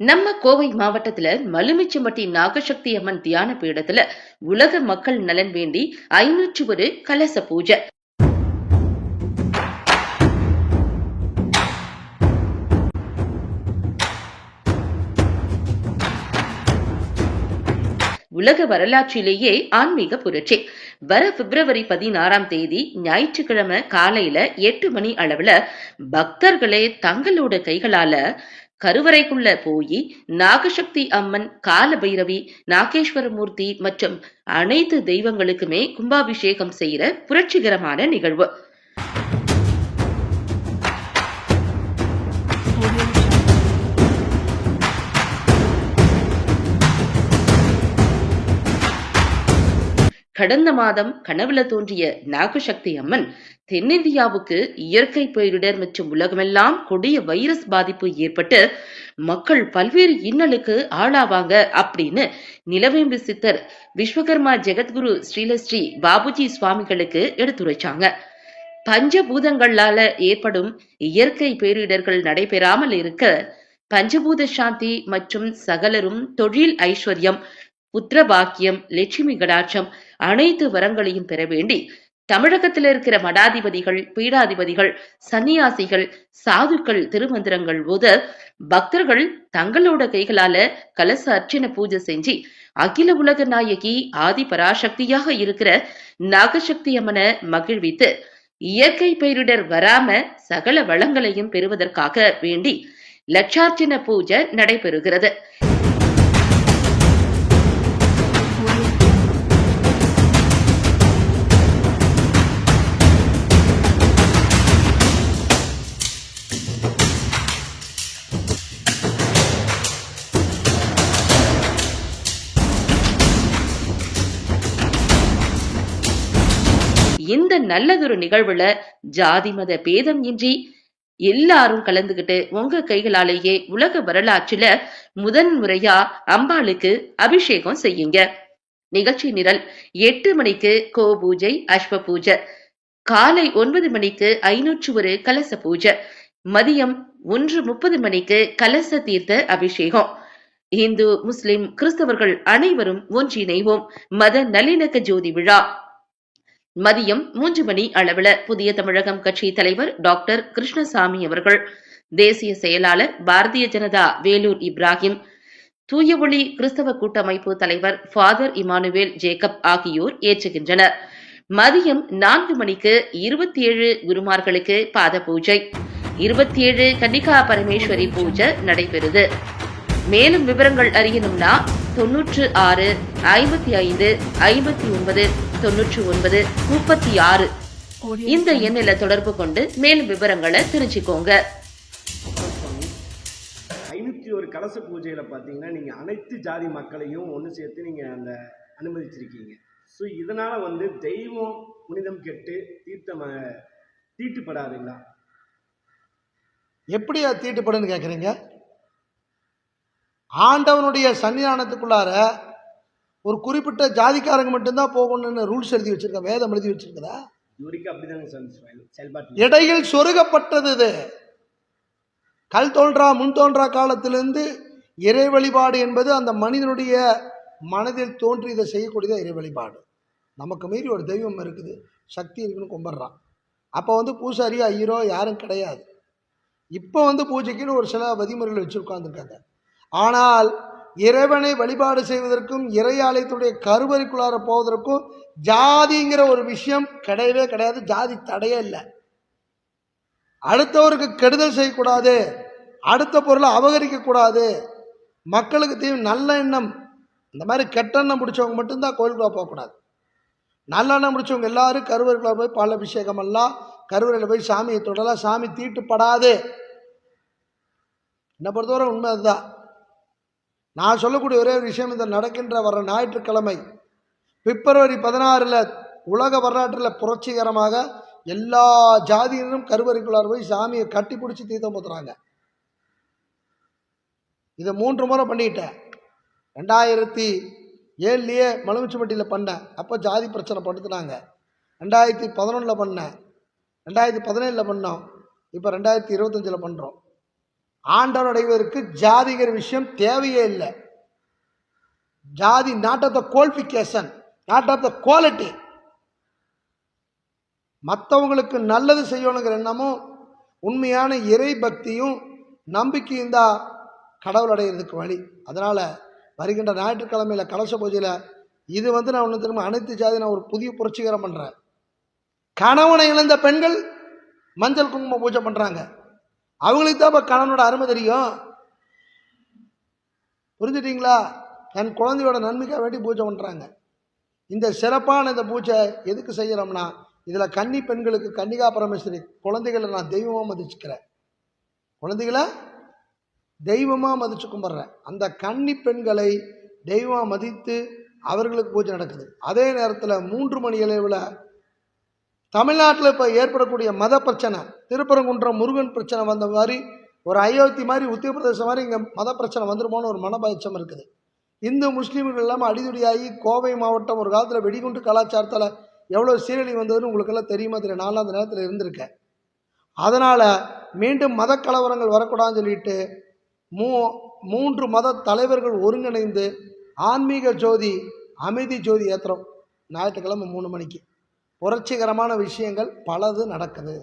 நம்ம கோவை மாவட்டத்துல மலுமிச்சம்பட்டி நாகசக்தி அம்மன் தியான பீடத்துல உலக மக்கள் நலன் வேண்டி ஐநூற்று ஒரு கலச பூஜை. உலக வரலாற்றிலேயே ஆன்மீக புரட்சி. வர பிப்ரவரி பதினாறாம் தேதி ஞாயிற்றுக்கிழமை காலையில எட்டு மணி அளவுல பக்தர்களே தங்களோட கைகளால கருவறைக்குள்ள போய் நாகசக்தி அம்மன் கால பைரவி நாகேஸ்வரமூர்த்தி மற்றும் அனைத்து தெய்வங்களுக்குமே கும்பாபிஷேகம் செய்யற புரட்சிகரமான நிகழ்வு. கடந்த மாதம் கனவுல தோன்றிய நாகசக்தி அம்மன் தென்னிந்தியாவுக்கு இயற்கை பேரிடர் மற்றும் உலகமெல்லாம் கொடிய வைரஸ் பாதிப்பு ஏற்பட்டு மக்கள் பல்வேறு இன்னலுக்கு ஆளாவாங்க அப்படின்னு நிலவேம்பு சித்தர் விஸ்வகர்மா ஜெகத்குரு ஸ்ரீலஸ்ரீ பாபுஜி சுவாமிகளுக்கு எடுத்துரைச்சாங்க. பஞ்சபூதங்களால ஏற்படும் இயற்கை பேரிடர்கள் நடைபெறாமல் இருக்க பஞ்சபூத சாந்தி மற்றும் சகலரும் தொழில் ஐஸ்வர்யம் புத்திர பாக்கியம் லட்சுமி கடாட்சம் அனைத்து வரங்களையும் பெற வேண்டி தமிழகத்தில் இருக்கிற மடாதிபதிகள் பீடாதிபதிகள் சன்னியாசிகள் சாதுக்கள் திருமந்திரங்கள் போத பக்தர்கள் தங்களோட கைகளால கலச அர்ச்சனை பூஜை செஞ்சு அகில உலக நாயகி ஆதி பராசக்தியாக இருக்கிற நாகசக்தி அம்மனை மகிழ்வித்து இயற்கை பேரிடர் வராம சகல வளங்களையும் பெறுவதற்காக வேண்டி லட்சார்ச்சன பூஜை நடைபெறுகிறது. இந்த நல்லதொரு நிகழ்வுல ஜாதி மத பேதம் இன்றி எல்லாரும் கலந்துகிட்டு உங்க கைகளாலேயே உலக வரலாற்றுல முதன் முறையா அம்பாளுக்கு அபிஷேகம் செய்யுங்க. நிகழ்ச்சி நிரல் எட்டு மணிக்கு கோ பூஜை அஸ்வ பூஜை. காலை ஒன்பது மணிக்கு ஐநூற்று ஒரு கலச பூஜை. மதியம் ஒன்று முப்பது மணிக்கு கலச தீர்த்த அபிஷேகம். இந்து முஸ்லிம் கிறிஸ்தவர்கள் அனைவரும் ஒன்றிணைவோம் மத நல்லிணக்க ஜோதி விழா. மதியம் மூன்று மணி அளவில புதிய தமிழகம் கட்சி தலைவர் டாக்டர் கிருஷ்ணசாமி அவர்கள் தேசிய செயலாளர் பாரதிய ஜனதா வேலூர் இப்ராஹிம் தூய ஒளி கிறிஸ்தவ கூட்டமைப்பு தலைவர் ஃபாதர் இமானுவேல் ஜேக்கப் ஆகியோர் ஏற்றுகின்றனர். மதியம் நான்கு மணிக்கு இருபத்தி ஏழு குருமார்களுக்கு பாத பூஜை இருபத்தி ஏழு கன்னிகா பரமேஸ்வரி பூஜை நடைபெறுது. மேலும் விவரங்கள் அறியணும்னா தொன்னூற்று ஆறு ஐம்பத்தி ஐந்து ஐம்பத்தி ஒன்பது தொன்னூற்று ஒன்பது முப்பத்தி ஆறு. இந்த எண்ணில தொடர்பு கொண்டு மேலும் விவரங்களை தெரிஞ்சுக்கோங்க. ஐநூற்றி ஒரு கலச பூஜையில் பார்த்தீங்கன்னா நீங்கள் அனைத்து ஜாதி மக்களையும் ஒன்று சேர்த்து நீங்கள் அந்த அனுமதிச்சிருக்கீங்க. ஸோ இதனால் வந்து தெய்வம் புனிதம் கெட்டு தீர்த்தம தீட்டுப்படாதுங்களா? எப்படி அது தீட்டுப்படுன்னு கேட்குறீங்க ஆண்டவனுடைய சன்னிதானத்துக்குள்ளார ஒரு குறிப்பிட்ட ஜாதிக்காரங்க மட்டும்தான் போகணும்னு ரூல்ஸ் எழுதி வச்சிருக்க வேதம் எழுதி வச்சிருக்கதா? இடையில் சொருகப்பட்டது இது. கல் தோன்றா முன் தோன்றா காலத்திலிருந்து இறை வழிபாடு என்பது அந்த மனிதனுடைய மனதில் தோன்றி இதை செய்யக்கூடியது இறை வழிபாடு. நமக்கு மீறி ஒரு தெய்வம் இருக்குது சக்தி இருக்குன்னு கும்பிட்றான். அப்போ வந்து பூசாரி ஐயரோ யாரும் கிடையாது. இப்போ வந்து பூஜைக்குன்னு ஒரு சில வதிமுறைகள் வச்சு உட்காந்துருக்காங்க ஆனால் இறைவனை வழிபாடு செய்வதற்கும் இறை ஆலயத்துடைய கருவறைக்குள்ளார போவதற்கும் ஜாதிங்கிற ஒரு விஷயம் கிடையவே கிடையாது. ஜாதி தடையே இல்லை. அடுத்தவருக்கு கெடுதல் செய்யக்கூடாது. அடுத்த பொருளை அபகரிக்கக்கூடாது. மக்களுக்கு தீ நல்ல எண்ணம். இந்த மாதிரி கெட்ட எண்ணம் பிடிச்சவங்க மட்டும்தான் கோயிலுக்குள்ள போகக்கூடாது. நல்ல எண்ணம் பிடிச்சவங்க எல்லாரும் கருவறைக்குள்ள போய் பால் அபிஷேகம் எல்லாம் கருவறையில் போய் சாமியை தொடலாம். சாமி தீட்டுப்படாது. என்னை பொறுத்தவரை உண்மை அதுதான். நான் சொல்லக்கூடிய ஒரே ஒரு விஷயம் இந்த நடக்கின்ற வர ஞாயிற்றுக்கிழமை பிப்ரவரி பதினாறில் உலக வரலாற்றில் புரட்சிகரமாக எல்லா ஜாதியினரும் கருவறைக்குள்ளார் போய் சாமியை கட்டி பிடிச்சி தீர்த்தம் ஊத்துறாங்க இதை மூன்று முறை பண்ணிட்டேன். ரெண்டாயிரத்தி ஏழுலேயே மலுமிச்சம்பட்டியில் பண்ணேன். அப்போ ஜாதி பிரச்சனை படுத்துனாங்க. ரெண்டாயிரத்தி பதினொன்றில் பண்ணேன். ரெண்டாயிரத்தி பதினேழில் பண்ணோம். இப்போ ரெண்டாயிரத்தி இருபத்தஞ்சில் பண்ணுறோம் ஆண்டவர் அடைவதற்கு ஜாதிகர் விஷயம் தேவையே இல்லை. ஜாதி not of the qualification not of the quality மற்றவங்களுக்கு நல்லது செய்யணுங்கிற எண்ணமும் உண்மையான இறை பக்தியும் நம்பிக்கையும் தான் கடவுள் அடைகிறதுக்கு வழி. அதனால் வருகின்ற ஞாயிற்றுக்கிழமையில் கலச பூஜையில் இது வந்து நான் ஒன்று திரும்ப அனைத்து ஜாதி நான் ஒரு புதிய புரட்சிகரம் பண்ணுறேன் கணவனை இழந்த பெண்கள் மஞ்சள் குங்குமம் பூஜை பண்ணுறாங்க அவங்களுக்கு தான் இப்போ கணவனோட அருமை தெரியும். புரிஞ்சுட்டீங்களா? என் குழந்தையோட நன்மைக்காக வேண்டி பூஜை பண்ணுறாங்க இந்த சிறப்பான இந்த பூஜை எதுக்கு செய்கிறோம்னா இதில் கன்னி பெண்களுக்கு கன்னிகா பரமேஸ்வரி குழந்தைகளை நான் தெய்வமாக மதிச்சுக்கிறேன். குழந்தைகளை தெய்வமாக மதிச்சு கும்பிட்றேன். அந்த கன்னி பெண்களை தெய்வமாக மதித்து அவர்களுக்கு பூஜை நடக்குது. அதே நேரத்தில் மூன்று மணி அளவில் தமிழ்நாட்டில் இப்போ ஏற்படக்கூடிய மத பிரச்சனை திருப்பரங்குன்றம் முருகன் பிரச்சனை வந்த மாதிரி ஒரு அயோத்தி மாதிரி உத்திரப்பிரதேசம் மாதிரி இங்கே மத பிரச்சனை வந்துருமோன்னு ஒரு மனபயச்சம் இருக்குது. இந்து முஸ்லீம்கள் இல்லாமல் அடிதுடியாகி கோவை மாவட்டம் ஒரு காலத்தில் வெடிகுண்டு கலாச்சாரத்தில் எவ்வளோ சீரழி வந்ததுன்னு உங்களுக்கெல்லாம் தெரியுமா தெரியும் நானும் அந்த நேரத்தில் இருந்திருக்கேன். அதனால் மீண்டும் மத கலவரங்கள் வரக்கூடாதுன்னு சொல்லிட்டு மூ மூன்று மத தலைவர்கள் ஒருங்கிணைந்து ஆன்மீக ஜோதி அமைதி ஜோதி ஏற்றுறோம் ஞாயிற்றுக்கிழமை மூணு மணிக்கு. புரட்சிகரமான விஷயங்கள் பலது நடக்குது.